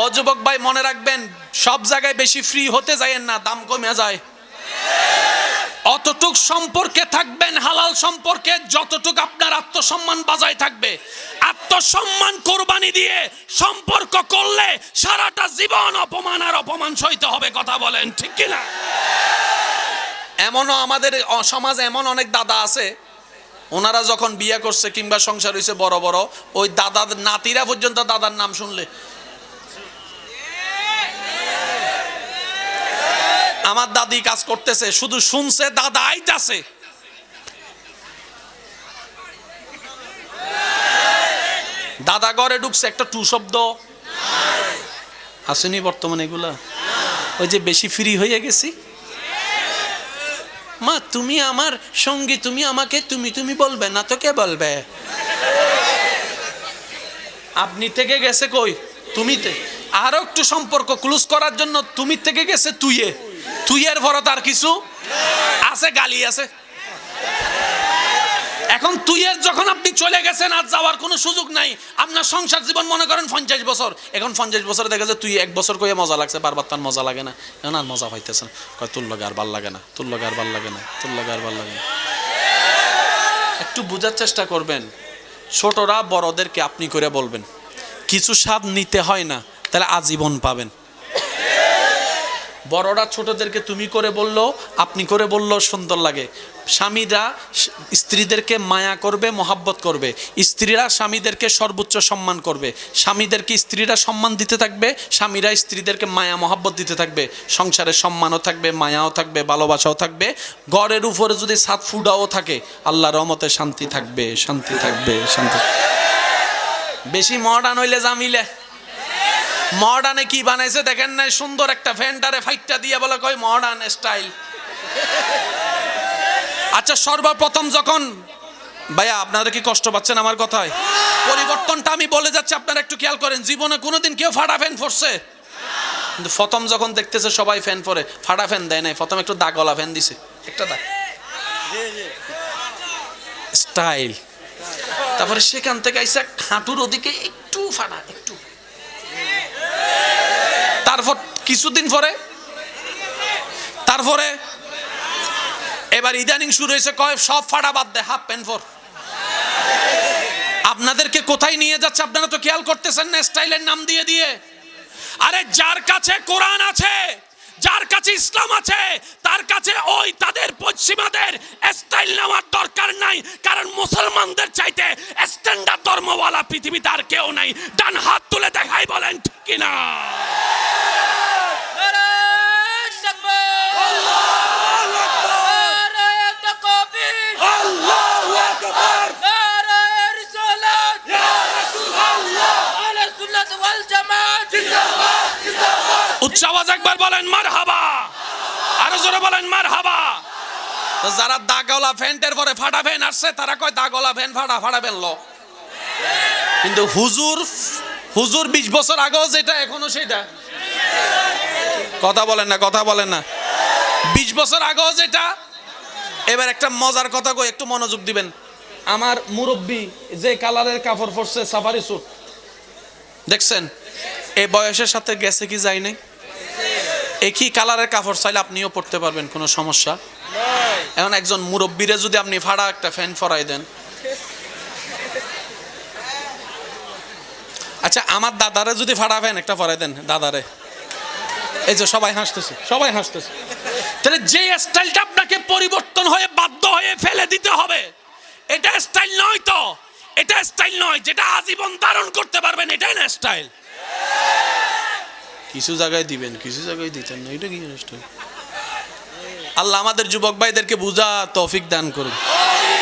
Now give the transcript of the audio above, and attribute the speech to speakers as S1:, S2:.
S1: ও যুবক ভাই মনে রাখবেন, সব জায়গায় বেশি ফ্রি হতে যায়েন না, দাম কমে যায়। অতটুক সম্পর্কে থাকবেন, হালাল সম্পর্কে যতটুক আপনার আত্মসম্মান বাজায় থাকবে। আত্মসম্মান কোরবানি দিয়ে সম্পর্ক করলে সারাটা জীবন অপমান আর অপমান সইতে হবে, কথা বলেন, ঠিক কিনা এমনও আমাদের সমাজে এমন অনেক দাদা আছে, ওনারা যখন বিয়ে করছে কিংবা সংসার হয়েছে বড় বড়, ওই দাদার নাতিরা পর্যন্ত দাদার নাম শুনলে আমার দাদি কাজ করতেছে, শুধু শুনছে, দাদা আইতাছে। দাদা ঘরে ঢুকছে, একটা টু শব্দ। আসেনি বর্তমানে এগুলা? ওই যে বেশি ফ্রি হয়ে গেছি। মা, তুমি আমার সঙ্গী, তুমি আমাকে, তুমি তুমি বলবে না তো কে বলবে? আপনি থেকে গেছে কই? তুমিতে আরও একটু সম্পর্ক ক্লোজ করার জন্য তুমি থেকে গেছে তুইয়ে। তুইয়ের ভরত আর কিছু? আছে, গালি আছে। এখন তুইয়ের যখন আপনি চলে গেছেন, আর যাওয়ার কোনো সুযোগ নাই, আপনার সংসার জীবন মনে করেন পঞ্চাশ বছর। এখন পঞ্চাশ বছর দেখা যায় তুই এক বছর করে মজা লাগছে, বারবার তার মজা লাগে না। এখন আর মজা পাইতেছে না? কয়, তোর আর ভালো লাগে না, তোর আর ভালো লাগে না, তোর আর ভালো লাগে না। একটু বোঝার চেষ্টা করবেন। ছোটরা বড়দেরকে আপনি করে বলবেন, কিছু স্বাদ নিতে হয় না, তাহলে আজীবন পাবেন। বড়রা ছোটদেরকে তুমি করে বলল, আপনি করে বলল, সুন্দর লাগে। স্বামীরা স্ত্রীদেরকে মায়া করবে, মহাব্বত করবে। স্ত্রীরা স্বামীদেরকে সর্বোচ্চ সম্মান করবে। স্বামীদেরকে স্ত্রীরা সম্মান দিতে থাকবে, স্বামীরা স্ত্রীদেরকে মায়া, মহাব্বত দিতে থাকবে। সংসারে সম্মানও থাকবে, মায়াও থাকবে, ভালোবাসাও থাকবে। গড়ের উপরে যদি সাত ফুডাও থাকে আল্লাহ রহমতে শান্তি থাকবে শান্তি থাকবে, শান্তি। বেশি মডার্ন হইলে জামিলে মডার্নে কি বানাইছে? দেখেন নাই, সুন্দর একটা ফ্যানটারে ফাইটটা দিয়ে বলে কই মডার্ন স্টাইল। আচ্ছা সর্বপ্রথম যখন ভাইয়া, আপনারা কি কষ্ট পাচ্ছেন আমার কথায়? পরিবর্তনটা আমি বলে যাচ্ছি, আপনারা একটু খেয়াল করেন, জীবনে কোনোদিন কেউ ফাটা ফ্যান পরছে কিন্তু প্রথম যখন দেখতেছে সবাই ফ্যান পরে ফাটা ফ্যান দেয় নাই, প্রথম একটু দাগলা ফ্যান দিছে। একটা দাগ। স্টাইল। তারপরে সেখান থেকে আইসা হাঁটুর ওদিকে একটু ফাটা, একটু। তারপর কিছুদিন পরে, তারপরে এবার ইদানিং শুরু হয়েছে, কয় সব ফাটা বাদ দেয় হাফ প্যান্ট ফোর আপনাদেরকে কোথায় নিয়ে যাচ্ছে আপনারা তো খেয়াল করতেছেন না, স্টাইলের নাম দিয়ে দিয়ে? আরে যার কাছে কোরআন আছে, যার কাছে ইসলাম আছে, তার কাছে ওই তাদের পশ্চিমাদের স্টাইল নেওয়ার দরকার নাই, কারণ মুসলমানদের চাইতে স্ট্যান্ডার্ড ধর্মওয়ালা পৃথিবীতে আর কেউ নাই। ডান হাত তুলে দেখাই বলেন, ঠিক কিনা? আওয়াজ একবার বলেন মার হাবা আরও জোরে বলেন মার হাবা যারা দাগলা ফ্যান্টের পরে ফাটা ফ্যান আসছে, তারা কয় দাগলা ফ্যান ফাটা ফাটা ফ্যান লো কিন্তু হুজুর হুজুর বিশ বছর আগেও যেটা, এখনও সেটা। কথা বলেন না, কথা বলেন না। বিশ বছর আগেও যেটা, এবার একটা মজার কথা কই, একটু মনোযোগ দিবেন। আমার মুরব্বী যে কালারের কাপড় পরছে, সাফারি স্যুট। দেখছেন? এই বয়সের সাথে গেছে কি যায় নাই? একই কালারের কাপড় চাইলে আপনিও পরতে পারবেন, কোনো সমস্যা। এখন একজন মুরব্বীরে যদি আপনি ভাড়া একটা ফ্যান ফরাই দেন। আচ্ছা আমার দাদারে যদি ফাড়া ফ্যান একটা ফরাই দেন, দাদারে। এই যে সবাই হাসতেছে সবাই হাসতেছে। তাহলে যে স্টাইলটা আপনাকে পরিবর্তন হয়ে বাধ্য হয়ে ফেলে দিতে হবে, এটা স্টাইল নয় তো। এটা স্টাইল নয়, যেটা আজীবন ধারণ করতে পারবেন, এটাই না স্টাইল। কিছু জায়গায় দিবেন, কিছু জায়গায় দিতেন না, এটা কি জিনিসটা? আল্লাহ আমাদের যুবক ভাইদেরকে বুঝা তৌফিক দান করুন।